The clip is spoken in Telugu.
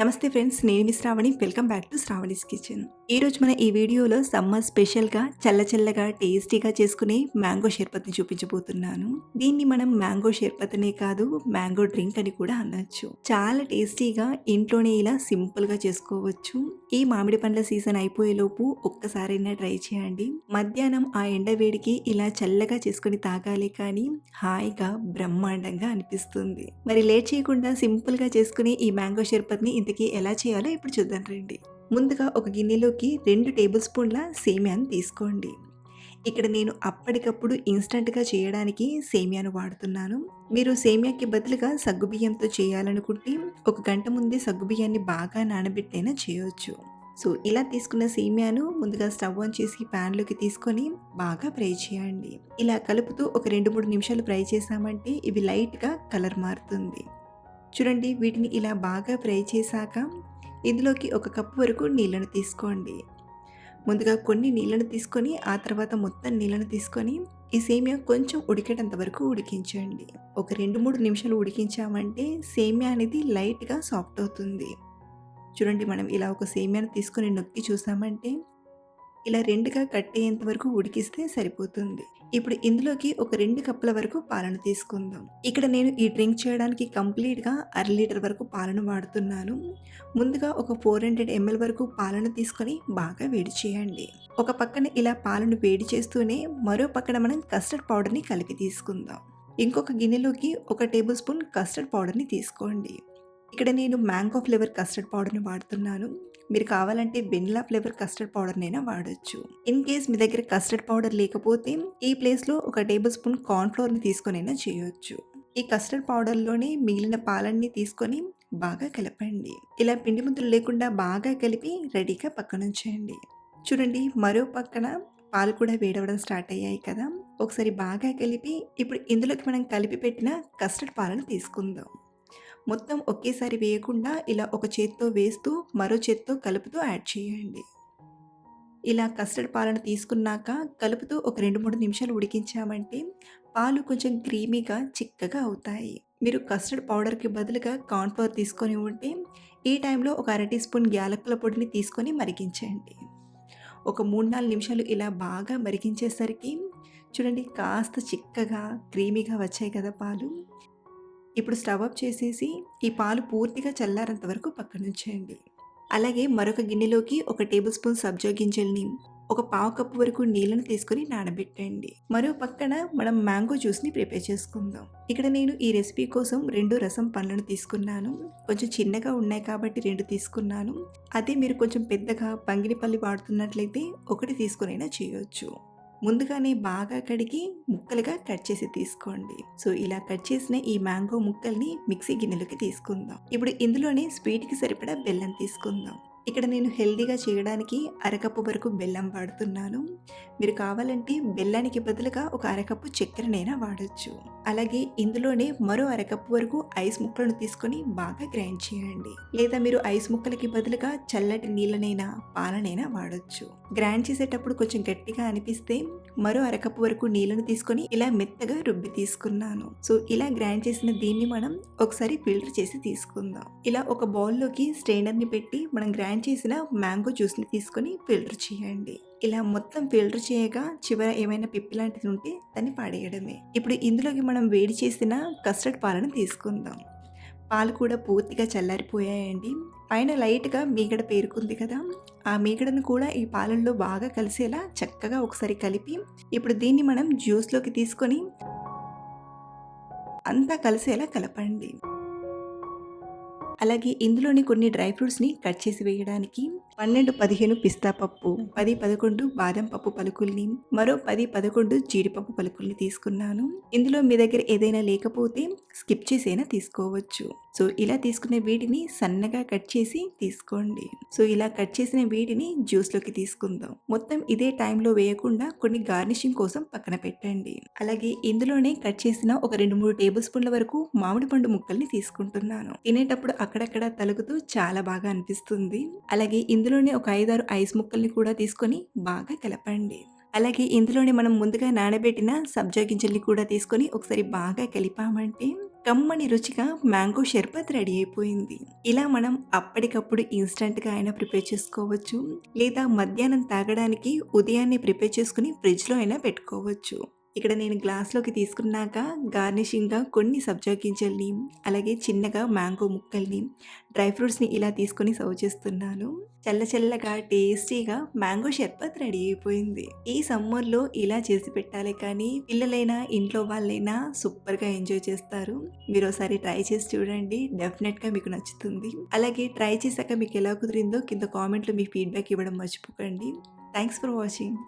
నమస్తే ఫ్రెండ్స్ నేను మీ Sravani. Welcome back to Sravani's kitchen. ఈరోజు మన ఈ వీడియోలో సమ్మర్ స్పెషల్గా చల్ల చల్లగా టేస్టీగా చేసుకునే మ్యాంగో షర్బత్ని చూపించబోతున్నాను. దీన్ని మనం మ్యాంగో షర్బత్ అనే కాదు మ్యాంగో డ్రింక్ అని కూడా అనొచ్చు. చాలా టేస్టీగా ఇంట్లోనే ఇలా సింపుల్గా చేసుకోవచ్చు. ఈ మామిడి పండ్ల సీజన్ అయిపోయేలోపు ఒక్కసారైనా ట్రై చేయండి. మధ్యాహ్నం ఆ ఎండ వేడికి ఇలా చల్లగా చేసుకుని తాగాలి కానీ హాయిగా బ్రహ్మాండంగా అనిపిస్తుంది. మరి లేట్ చేయకుండా సింపుల్గా చేసుకునే ఈ మ్యాంగో షర్బత్ని ఇంతకీ ఎలా చేయాలో ఇప్పుడు చూద్దాం రండి. ముందుగా ఒక గిన్నెలోకి రెండు టేబుల్ స్పూన్ల సేమియాను తీసుకోండి. ఇక్కడ నేను అప్పటికప్పుడు ఇన్స్టంట్గా చేయడానికి సేమియాను వాడుతున్నాను. మీరు సేమియాకి బదులుగా సగ్గుబియ్యంతో చేయాలనుకుంటే ఒక గంట ముందే సగ్గుబియ్యాన్ని బాగా నానబెట్టైనా చేయవచ్చు సో ఇలా తీసుకున్న సేమియాను ముందుగా స్టవ్ ఆన్ చేసి ప్యాన్లోకి తీసుకొని బాగా ఫ్రై చేయండి. ఇలా కలుపుతూ ఒక రెండు మూడు నిమిషాలు ఫ్రై చేసామంటే ఇవి లైట్గా కలర్ మారుతుంది. చూడండి వీటిని ఇలా బాగా ఫ్రై చేశాక ఇందులోకి ఒక కప్పు వరకు నీళ్ళను తీసుకోండి. ముందుగా కొన్ని నీళ్ళను తీసుకొని ఆ తర్వాత మొత్తం నీళ్ళను తీసుకొని ఈ సేమియా కొంచెం ఉడికేటంత వరకు ఉడికించండి. ఒక రెండు మూడు నిమిషాలు ఉడికించామంటే సేమియా అనేది లైట్గా సాఫ్ట్ అవుతుంది. చూడండి మనం ఇలా ఒక సేమియాను తీసుకొని నొక్కి చూసామంటే ఇలా రెండుగా కట్టేంత వరకు ఉడికిస్తే సరిపోతుంది. ఇప్పుడు ఇందులోకి ఒక రెండు కప్పుల వరకు పాలను తీసుకుందాం. ఇక్కడ నేను ఈ డ్రింక్ చేయడానికి కంప్లీట్గా అర లీటర్ వరకు పాలను వాడుతున్నాను. ముందుగా ఒక ఫోర్ హండ్రెడ్ ఎంఎల్ వరకు పాలను తీసుకొని బాగా వేడి చేయండి. ఒక పక్కన ఇలా పాలను వేడి చేస్తూనే మరో పక్కన మనం కస్టర్డ్ పౌడర్ని కలిపి తీసుకుందాం. ఇంకొక గిన్నెలోకి ఒక టేబుల్ స్పూన్ కస్టర్డ్ పౌడర్ని తీసుకోండి. ఇక్కడ నేను మ్యాంగో ఫ్లేవర్ కస్టర్డ్ పౌడర్ని వాడుతున్నాను. మీరు కావాలంటే వెనిలా ఫ్లేవర్ కస్టర్డ్ పౌడర్నైనా వాడచ్చు. ఇన్ కేస్ మీ దగ్గర కస్టర్డ్ పౌడర్ లేకపోతే ఈ ప్లేస్లో ఒక టేబుల్ స్పూన్ కార్న్ఫ్లోర్ని తీసుకొనైనా చేయొచ్చు. ఈ కస్టర్డ్ పౌడర్లోనే మిగిలిన పాలన్నీ తీసుకొని బాగా కలపండి. ఇలా పిండి ముద్దలు లేకుండా బాగా కలిపి రెడీగా పక్కనుంచేయండి చూడండి మరో పక్కన పాలు కూడా వేడవడం స్టార్ట్ అయ్యాయి కదా. ఒకసారి బాగా కలిపి ఇప్పుడు ఇందులోకి మనం కలిపి పెట్టిన కస్టర్డ్ పాలను తీసుకుందాం. మొత్తం ఒకేసారి వేయకుండా ఇలా ఒక చేత్తో వేస్తూ మరో చేత్తో కలుపుతూ యాడ్ చేయండి. ఇలా కస్టర్డ్ పాలను తీసుకున్నాక కలుపుతూ ఒక రెండు మూడు నిమిషాలు ఉడికించామంటే పాలు కొంచెం క్రీమీగా చిక్కగా అవుతాయి. మీరు కస్టర్డ్ పౌడర్కి బదులుగా కార్న్ఫ్లవర్ తీసుకొని ఉంటే ఈ టైంలో ఒక అర టీ స్పూన్ యాలకుల పొడిని తీసుకొని మరిగించండి. ఒక మూడు నాలుగు నిమిషాలు ఇలా బాగా మరిగించేసరికి చూడండి కాస్త చిక్కగా క్రీమీగా వచ్చాయి కదా పాలు. ఇప్పుడు స్టవ్ ఆఫ్ చేసేసి ఈ పాలు పూర్తిగా చల్లారంత వరకు పక్కనుంచేయండి అలాగే మరొక గిన్నెలోకి ఒక టేబుల్ స్పూన్ సబ్జా గింజల్ని ఒక పావు కప్పు వరకు నీళ్ళని తీసుకొని నానబెట్టండి. మరో పక్కన మనం మ్యాంగో జ్యూస్ని ప్రిపేర్ చేసుకుందాం. ఇక్కడ నేను ఈ రెసిపీ కోసం రెండు రసం పండ్లను తీసుకున్నాను. కొంచెం చిన్నగా ఉన్నాయి కాబట్టి రెండు తీసుకున్నాను. అదే మీరు కొంచెం పెద్దగా పంగినిపల్లి వాడుతున్నట్లయితే ఒకటి తీసుకునైనా చేయొచ్చు. ముందుగానే బాగా కడిగి ముక్కలుగా కట్ చేసి తీసుకోండి. సో ఇలా కట్ చేసిన ఈ మ్యాంగో ముక్కల్ని మిక్సీ గిన్నెలోకి తీసుకుందాం. ఇప్పుడు ఇందులోనే స్వీట్కి సరిపడా బెల్లం తీసుకుందాం. ఇక్కడ నేను హెల్దీగా చేయడానికి అరకప్పు వరకు బెల్లం వాడుతున్నాను. మీరు కావాలంటే బెల్లానికి బదులుగా ఒక అరకప్పు చక్కెరనైనా వాడచ్చు. అలాగే ఇందులోనే మరో అరకప్పు వరకు ఐస్ ముక్కలను తీసుకొని బాగా గ్రైండ్ చేయండి. లేదా మీరు ఐస్ ముక్కలకి బదులుగా చల్లటి నీళ్ళనైనా పాలనైనా వాడచ్చు. గ్రైండ్ చేసేటప్పుడు కొంచెం గట్టిగా అనిపిస్తే మరో అరకప్పు వరకు నీళ్ళను తీసుకొని ఇలా మెత్తగా రుబ్బి తీసుకున్నాను. సో ఇలా గ్రైండ్ చేసిన దీన్ని మనం ఒకసారి ఫిల్టర్ చేసి తీసుకుందాం. ఇలా ఒక బౌల్లోకి స్ట్రైనర్ని పెట్టి మనం గ్రైండ్ చేసిన మ్యాంగో జ్యూస్ని తీసుకొని ఫిల్టర్ చేయండి. ఇలా మొత్తం ఫిల్టర్ చేయగా చివర ఏమైనా పిప్పి లాంటిది ఉంటే దాన్ని పాడేయడమే. ఇప్పుడు ఇందులోకి మనం వేడి చేసిన కస్టర్డ్ పాలను తీసుకుందాం. పాలు కూడా పూర్తిగా చల్లారిపోయాయండి. పైన లైట్గా మీగడ పేరుకుంది కదా. ఆ మీగడను కూడా ఈ పాలల్లో బాగా కలిసేలా చక్కగా ఒకసారి కలిపి ఇప్పుడు దీన్ని మనం జ్యూస్లోకి తీసుకొని అంతా కలిసేలా కలపండి. అలాగే ఇందులోని కొన్ని డ్రై ఫ్రూట్స్ని కట్ చేసి వేయడానికి పన్నెండు పదిహేను పిస్తా పప్పు పది పదకొండు బాదం పప్పు పలుకుల్ని మరో పది పదకొండు జీడిపప్పు పలుకుల్ని తీసుకున్నాను. ఇందులో మీ దగ్గర ఏదైనా లేకపోతే స్కిప్ చేసైనా తీసుకోవచ్చు. సో ఇలా తీసుకునే వీటిని సన్నగా కట్ చేసి తీసుకోండి. సో ఇలా కట్ చేసిన వీటిని జ్యూస్లోకి తీసుకుందాం. మొత్తం ఇదే టైంలో వేయకుండా కొన్ని గార్నిషింగ్ కోసం పక్కన పెట్టండి. అలాగే ఇందులోనే కట్ చేసిన ఒక రెండు మూడు టేబుల్ స్పూన్ల వరకు మామిడి పండు ముక్కల్ని తీసుకుంటున్నాను. తినేటప్పుడు అక్కడక్కడ తలుగుతూ చాలా బాగా అనిపిస్తుంది. అలాగే ఇందులోనే ఒక ఐదారు ఐస్ ముక్కల్ని కూడా తీసుకొని బాగా కలపండి అలాగే ఇందులోనే మనం ముందుగా నానబెట్టిన సబ్జా గింజల్ని కూడా తీసుకొని ఒకసారి బాగా కలిపామంటే కమ్మని రుచిగా మ్యాంగో షర్బత్ రెడీ అయిపోయింది. ఇలా మనం అప్పటికప్పుడు ఇన్స్టంట్గా అయినా ప్రిపేర్ చేసుకోవచ్చు. లేదా మధ్యాహ్నం తాగడానికి ఉదయాన్నే ప్రిపేర్ చేసుకుని ఫ్రిడ్జ్లో అయినా పెట్టుకోవచ్చు. ఇక్కడ నేను గ్లాస్లోకి తీసుకున్నాక గార్నిషింగ్గా కొన్ని సబ్జా గింజల్ని అలాగే చిన్నగా మ్యాంగో ముక్కల్ని డ్రై ఫ్రూట్స్ని ఇలా తీసుకొని సర్వ్ చేస్తున్నాను. చల్ల చల్లగా టేస్టీగా మ్యాంగో షర్బత్ రెడీ అయిపోయింది. ఈ సమ్మర్లో ఇలా చేసి పెట్టాలి కానీ పిల్లలైనా ఇంట్లో వాళ్ళైనా సూపర్గా ఎంజాయ్ చేస్తారు. మీరు ఒకసారి ట్రై చేసి చూడండి డెఫినెట్గా మీకు నచ్చుతుంది. అలాగే ట్రై చేశాక మీకు ఎలా కుదిరిందో కింద కామెంట్లో మీ ఫీడ్బ్యాక్ ఇవ్వడం మర్చిపోకండి. Thanks for watching.